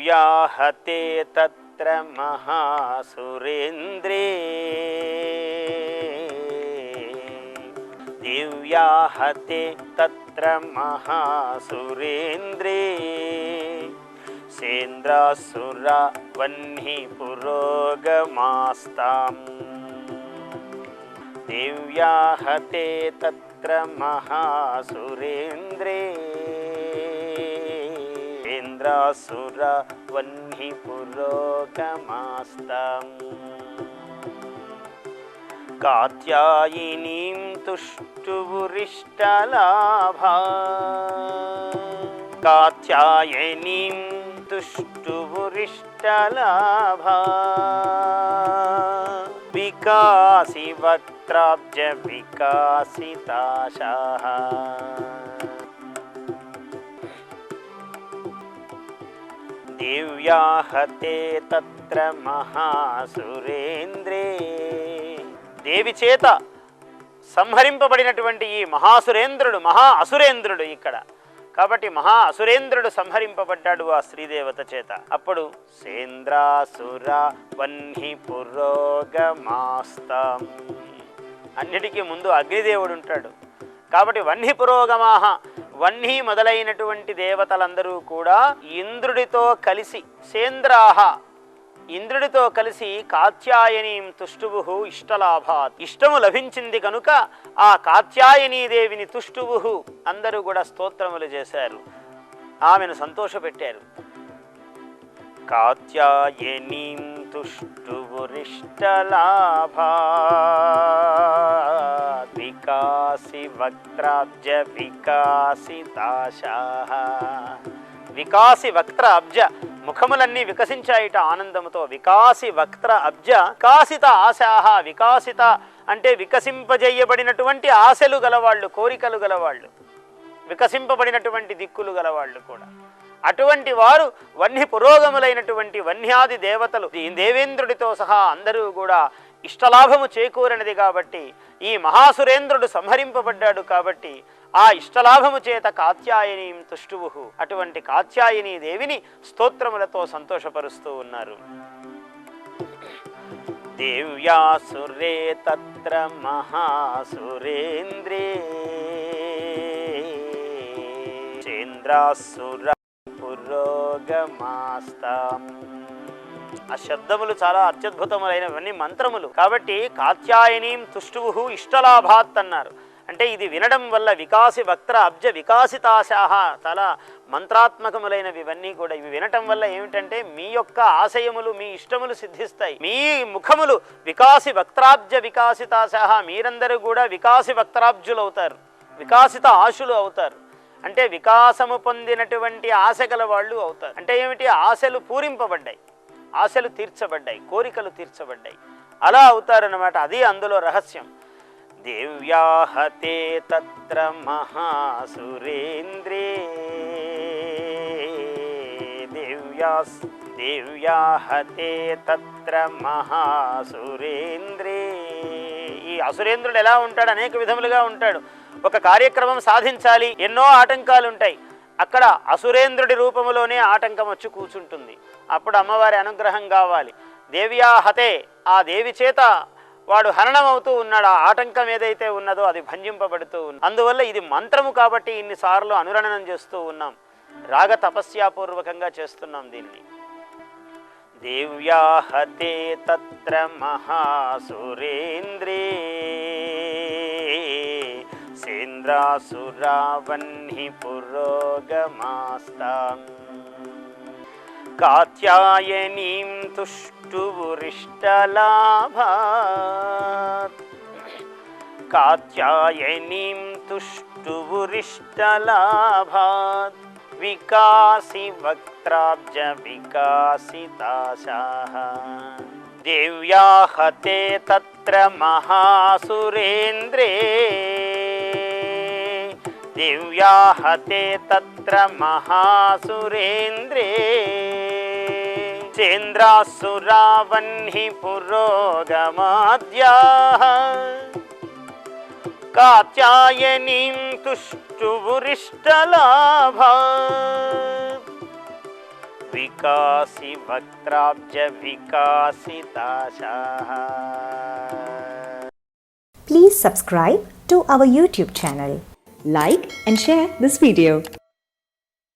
दिव्याहते तत्र महासुरेन्द्रे। दिव्याहते तत्र महासुरेन्द्रे। सेन्द्रासुरा वह्नि पुरोगमास्ताम्। दिव्याहते तत्र महासुरेन्द्रे इन्द्रासुर वह्नि पुरोगमास्ताम् कात्यायिनीं कात्यायनीं तुष्टुवुरिष्टलाभा विकासि वक्त्राब्ज विकासिताशाः వ్యాహతే తత్ర మహాసురేంద్రే. దేవి చేత సంహరింపబడినటువంటి ఈ మహాసురేంద్రుడు మహా అసురేంద్రుడు ఇక్కడ. కాబట్టి మహా అసురేంద్రుడు సంహరింపబడ్డాడు ఆ శ్రీదేవత చేత. అప్పుడు సేంద్రాసుర వన్హి పురోగమాస్తాం. అన్నిటికీ ముందు అగ్నిదేవుడు ఉంటాడు. కాబట్టి వన్హి పురోగమాహ వన్నీ మొదలైనటువంటి దేవతలందరూ కూడా ఇంద్రుడితో కలిసి సేంద్రాహ ఇంద్రుడితో కలిసి కాత్యాయనీం తుష్టువు ఇష్టలాభాత్. ఇష్టము లభించింది కనుక ఆ కాత్యాయనీ దేవిని తుష్టువు అందరూ కూడా స్తోత్రములు చేశారు. ఆమెను సంతోషపెట్టారు. కాత్యాయనీం తుష్టువు ఇష్టలాభా వక్త్రాబ్జ వికాసితాశాహ వికాసి వక్త్ర అబ్జ ముఖములన్నీ వికసించాయిట ఆనందముతో. వికాసి వక్త్ర అబ్జ వికాసిత ఆశాహ వికాసిత అంటే వికసింపజేయబడినటువంటి ఆశలు గలవాళ్ళు కోరికలు గలవాళ్ళు వికసింపబడినటువంటి దిక్కులు గలవాళ్ళు కూడా. అటువంటి వారు వన్య పురోగములైనటువంటి వన్యాది దేవతలు. దేవేంద్రుడితో సహా అందరూ కూడా ఇష్టలాభము చేకూరనిది కాబట్టి ఈ మహాసురేంద్రుడు సంహరింపబడ్డాడు కాబట్టి ఆ ఇష్టలాభము చేత కాత్యాయని తుష్టువు అటువంటి కాత్యాయని దేవిని స్తోత్రములతో సంతోషపరుస్తూ ఉన్నారు. దేవ్యాసురే తత్ర మహాసురేంద్రే. చంద్రాసుర పురోగమాస్తాం. ఆ శబ్దములు చాలా అత్యద్భుతములైనవన్నీ మంత్రములు. కాబట్టి కాత్యాయనీం తుష్టువు ఇష్టలాభాత్ అన్నారు. అంటే ఇది వినడం వల్ల వికాసి వక్త్ర అబ్జ వికాసితాశాహ చాలా మంత్రాత్మకములైనవి ఇవన్నీ కూడా ఇవి వినటం వల్ల ఏమిటంటే మీ యొక్క ఆశయములు మీ ఇష్టములు సిద్ధిస్తాయి. మీ ముఖములు వికాసి వక్త్రాబ్జ వికాసితాశాహ మీరందరూ కూడా వికాసి వక్త్రాబ్జులు అవుతారు వికాసిత ఆశులు అవుతారు. అంటే వికాసము పొందినటువంటి ఆశ గల వాళ్ళు అవుతారు. అంటే ఏమిటి? ఆశలు పూరింపబడ్డాయి. ఆశలు తీర్చబడ్డాయి కోరికలు తీర్చబడ్డాయి. అలా అవుతారన్నమాట అది అందులో రహస్యం. దేవ్యాహతే తత్ర మహాసురేంద్రే. దివ్యాస్ దేవ్యాహతే తత్ర మహాసురేంద్రే. ఈ అసురేంద్రుడు ఎలా ఉంటాడు? అనేక విధములుగా ఉంటాడు. ఒక కార్యక్రమం సాధించాలి ఎన్నో ఆటంకాలు ఉంటాయి అక్కడ అసురేంద్రుడి రూపంలోనే ఆటంకం వచ్చి కూర్చుంటుంది అప్పుడు అమ్మవారి అనుగ్రహం కావాలి. దేవియా హతే ఆ దేవి చేత వాడు హననం అవుతూ ఉన్నాడు. ఆ ఆటంకం ఏదైతే ఉన్నదో అది భంజింపబడుతూ ఉంది అందువల్ల ఇది మంత్రము కాబట్టి ఇన్నిసార్లు అనురణనం చేస్తూ ఉన్నాం. రాగ తపస్యాపూర్వకంగా చేస్తున్నాం దీన్ని. దేవ్యాహతే తత్ర మహాసురేంద్రే సేంద్రాసురావహ్ని పురోగమాస్తాం कात्यायनीं तुष्टुवुरिष्टलाभात्। कात्यायनीं तुष्टुवुरिष्टलाभात्। विकासि विकासिवक्त्राब्जविकासितासाह देव्या हते तत्र महासुरेन्द्रे। दिव्याहते तत्र महासुरेन्द्रे। चेन्द्रासुरावह्नि पुरोगमाद्याः कात्यायनीं तुष्टुवुरिष्टलाभा विकासि वक्त्राब्जविकासिताशाः Please subscribe to our YouTube channel. Like and share this video.